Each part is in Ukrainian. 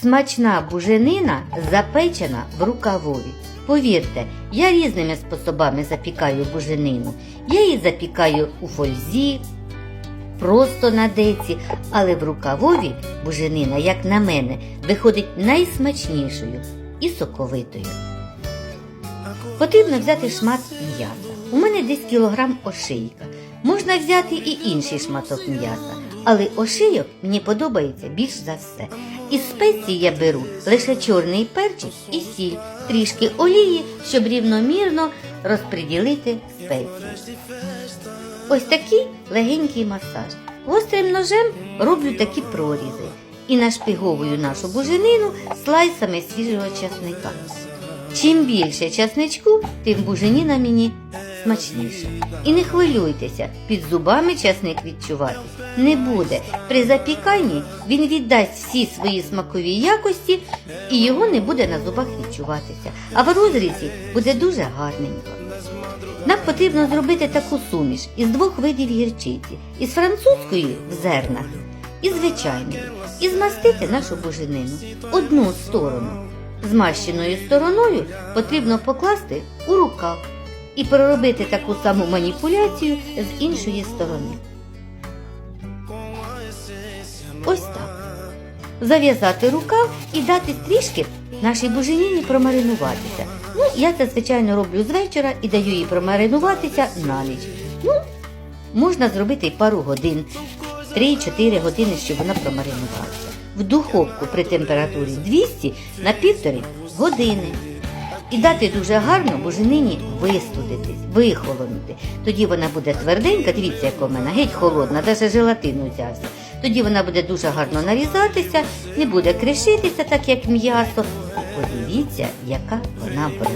Смачна буженина запечена в рукавові. Повірте, я різними способами запікаю буженину. Я її запікаю у фользі, просто на деці, але в рукавові буженина, як на мене, виходить найсмачнішою і соковитою. Потрібно взяти шмат м'яса. У мене десь кілограм ошийка. Можна взяти і інший шматок м'яса, але ошийок мені подобається більш за все. Із спецій я беру лише чорний перчик і сіль, трішки олії, щоб рівномірно розподілити спеції. Ось такий легенький масаж. Гострим ножем роблю такі прорізи і нашпиговую нашу буженину слайсами свіжого часника. Чим більше часничку, тим буженіна мені смачніша. І не хвилюйтеся, під зубами часник відчувати не буде. При запіканні він віддасть всі свої смакові якості і його не буде на зубах відчуватися. А в розрізі буде дуже гарненько. Нам потрібно зробити таку суміш із двох видів гірчиці, із французької в зернах і звичайної, і змастити нашу буженину одну сторону. Змащеною стороною потрібно покласти у рукав і проробити таку саму маніпуляцію з іншої сторони. Ось так. Зав'язати рукав і дати трішки нашій буженіні промаринуватися. Ну, я це, звичайно, роблю з вечора і даю їй промаринуватися на ніч. Ну, можна зробити й пару годин, 3-4 години, щоб вона промаринувалася. В духовку при температурі 200 на півтори години. І дати дуже гарно буженині вистудитись, вихолонути. Тоді вона буде тверденька, дивіться, як у мене, геть холодна, навіть желатин узявся. Тоді вона буде дуже гарно нарізатися, не буде кришитися, так як м'ясо. Подивіться, яка вона в.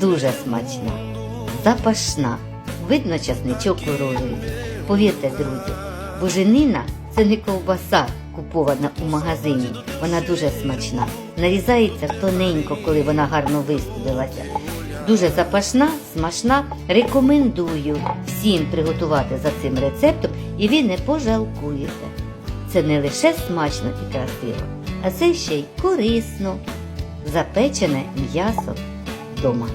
Дуже смачна, запашна, видно часничок у розрізі. Повірте, друзі, буженина це не ковбаса, купована у магазині. Вона дуже смачна. Нарізається тоненько, коли вона гарно вистудилася. Дуже запашна, смачна. Рекомендую всім приготувати за цим рецептом, і ви не пожалкуєте. Це не лише смачно і красиво, а це ще й корисно. Запечене м'ясо вдома.